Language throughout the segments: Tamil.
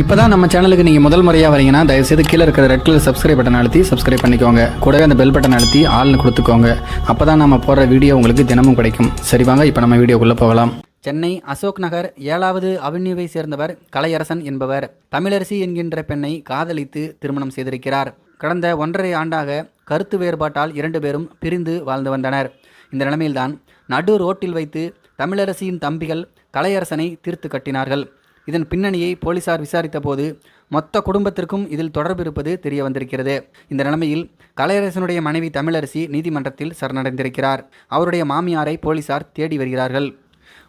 இப்போ தான் நம்ம சேனலுக்கு நீங்கள் முதல் முறையாக வரீங்கன்னா தயவுசெய்து கீழே இருக்கிற ரெட் கலர் சப்ஸ்கிரைப் பட்டன் அழுத்தி சப்ஸ்கிரைப் பண்ணிக்கோங்க. கூடவே அந்த பெல் பட்டன் அழுத்தி ஆள்னு கொடுத்துக்கோங்க. அப்போ தான் நம்ம போடுற வீடியோ உங்களுக்கு தினமும் கிடைக்கும். சரி வாங்க இப்போ நம்ம வீடியோக்குள்ளே போகலாம். சென்னை அசோக் நகர் ஏழாவது அவென்யூவை சேர்ந்தவர் கலையரசன் என்பவர். தமிழரசி என்கின்ற பெண்ணை காதலித்து திருமணம் செய்திருக்கிறார். கடந்த ஒன்றரை ஆண்டாக கருத்து வேறுபாட்டால் இரண்டு பேரும் பிரிந்து வாழ்ந்து வந்தனர். இந்த நிலைமையில்தான் நடு ரோட்டில் வைத்து தமிழரசியின் தம்பிகள் கலையரசனை தீர்த்து கட்டினார்கள். இதன் பின்னணியை போலீசார் விசாரித்தபோது மொத்த குடும்பத்திற்கும் இதில் தொடர்பு இருப்பது தெரிய வந்திருக்கிறது இந்த நிலைமையில் கலையரசனுடைய மனைவி தமிழரசி நீதிமன்றத்தில் சரணடைந்திருக்கிறார். அவருடைய மாமியாரை போலீசார் தேடி வருகிறார்கள்.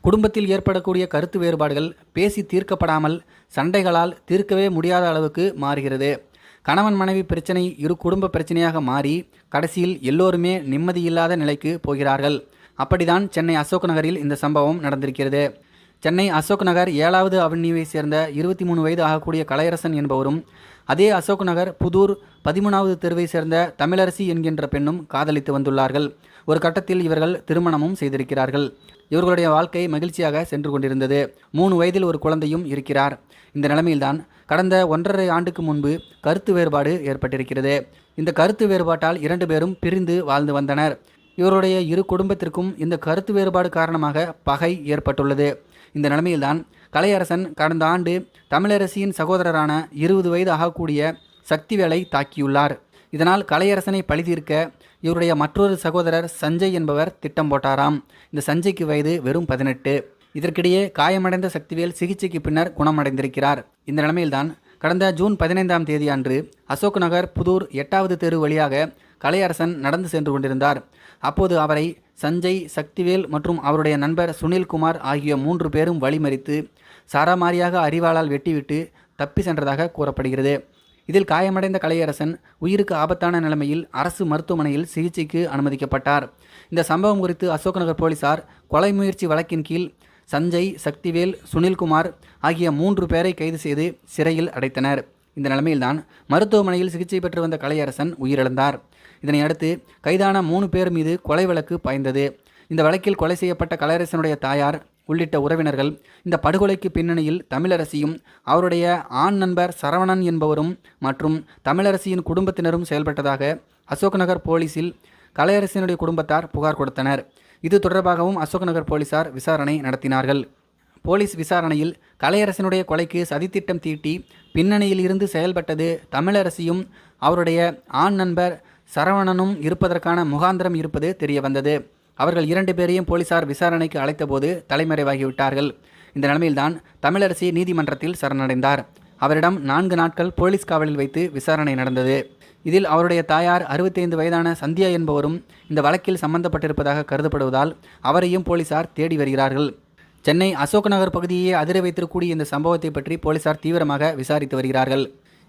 குடும்பத்தில் ஏற்படக்கூடிய கருத்து வேறுபாடுகள் பேசி தீர்க்கப்படாமல் சண்டைகளால் தீர்க்கவே முடியாத அளவுக்கு மாறுகிறது. கணவன் மனைவி பிரச்சனை இரு குடும்ப பிரச்சனையாக மாறி கடைசியில் எல்லோருமே நிம்மதியில்லாத நிலைக்கு போகிறார்கள். அப்படிதான் சென்னை அசோக் நகரில் இந்த சம்பவம் நடந்திருக்கிறது. சென்னை அசோக் நகர் ஏழாவது அவென்யூவை சேர்ந்த இருபத்தி மூணு வயது ஆகக்கூடிய கலையரசன் என்பவரும் அதே அசோக் நகர் புதூர் பதிமூணாவது தெருவை சேர்ந்த தமிழரசி என்கின்ற பெண்ணும் காதலித்து வந்துள்ளார்கள். ஒரு கட்டத்தில் இவர்கள் திருமணமும் செய்திருக்கிறார்கள். இவர்களுடைய வாழ்க்கை மகிழ்ச்சியாக சென்று கொண்டிருந்தது. மூணு வயதில் ஒரு குழந்தையும் இருக்கிறார். இந்த நிலைமையில்தான் கடந்த ஒன்றரை ஆண்டுக்கு முன்பு கருத்து வேறுபாடு ஏற்பட்டிருக்கிறது. இந்த கருத்து வேறுபாட்டால் இரண்டு பேரும் பிரிந்து வாழ்ந்து வந்தனர். இவருடைய இரு குடும்பத்திற்கும் இந்த கருத்து வேறுபாடு காரணமாக பகை ஏற்பட்டுள்ளது. இந்த நிலைமையில்தான் கலையரசன் கடந்த ஆண்டு தமிழரசியின் சகோதரரான இருபது வயது ஆகக்கூடிய சக்திவேலை தாக்கியுள்ளார். இதனால் கலையரசனை பழிதீர்க்க இவருடைய மற்றொரு சகோதரர் சஞ்சய் என்பவர் திட்டம் போட்டாராம். இந்த சஞ்சய்க்கு வயது வெறும் பதினெட்டு. இதற்கிடையே காயமடைந்த சக்திவேல் சிகிச்சைக்கு பின்னர் குணமடைந்திருக்கிறார். இந்த நிலைமையில்தான் கடந்த ஜூன் பதினைந்தாம் தேதி அன்று அசோக் நகர் புதூர் எட்டாவது தெரு வழியாக கலையரசன் நடந்து சென்று கொண்டிருந்தார். அப்போது அவரை சஞ்சய் சக்திவேல் மற்றும் அவருடைய நண்பர் சுனில்குமார் ஆகிய மூன்று பேரும் வழிமறித்து சாராமாரியாக அறிவாளால் வெட்டிவிட்டு தப்பி சென்றதாக கூறப்படுகிறது. இதில் காயமடைந்த கலையரசன் உயிருக்கு ஆபத்தான நிலைமையில் அரசு மருத்துவமனையில் சிகிச்சைக்கு அனுமதிக்கப்பட்டார். இந்த சம்பவம் குறித்து அசோக் நகர் போலீசார் கொலை முயற்சி வழக்கின் கீழ் சஞ்சய் சக்திவேல் சுனில்குமார் ஆகிய மூன்று பேரை கைது செய்து சிறையில் அடைத்தனர். இந்த நிலைமையில்தான் மருத்துவமனையில் சிகிச்சை பெற்று வந்த கலையரசன் உயிரிழந்தார். இதனை அடுத்து கைதான மூணு பேர் மீது கொலை வழக்கு பாய்ந்தது. இந்த வழக்கில் கொலை செய்யப்பட்ட கலையரசனுடைய தாயார் உள்ளிட்ட உறவினர்கள் இந்த படுகொலைக்கு பின்னணியில் தமிழரசியும் அவருடைய ஆண் நண்பர் சரவணன் என்பவரும் மற்றும் தமிழரசியின் குடும்பத்தினரும் செயல்பட்டதாக அசோக் நகர் போலீஸில் கலையரசனுடைய குடும்பத்தார் புகார் கொடுத்தனர். இது தொடர்பாகவும் அசோக் நகர் போலீசார் விசாரணை நடத்தினார்கள். போலீஸ் விசாரணையில் கலையரசனுடைய கொலைக்கு சதித்திட்டம் தீட்டி பின்னணியில் இருந்து செயல்பட்டது தமிழரசியும் அவருடைய ஆண் நண்பர் சரவணனும் இருப்பதற்கான முகாந்திரம் இருப்பது தெரிய வந்தது. அவர்கள் இரண்டு பேரையும் போலீசார் விசாரணைக்கு அழைத்தபோது தலைமறைவாகிவிட்டார்கள். இந்த நிலைமையில்தான் தமிழரசி நீதிமன்றத்தில் சரணடைந்தார். அவரிடம் நான்கு நாட்கள் போலீஸ் காவலில் வைத்து விசாரணை நடந்தது. இதில் அவருடைய தாயார் அறுபத்தைந்து வயதான சந்தியா என்பவரும் இந்த வழக்கில் சம்பந்தப்பட்டிருப்பதாக கருதப்படுவதால் அவரையும் போலீசார் தேடி வருகிறார்கள். சென்னை அசோக் நகர் பகுதியை அதிர வைத்திருக்கக்கூடிய இந்த சம்பவத்தை பற்றி போலீசார் தீவிரமாக விசாரித்து வருகிறார்கள்.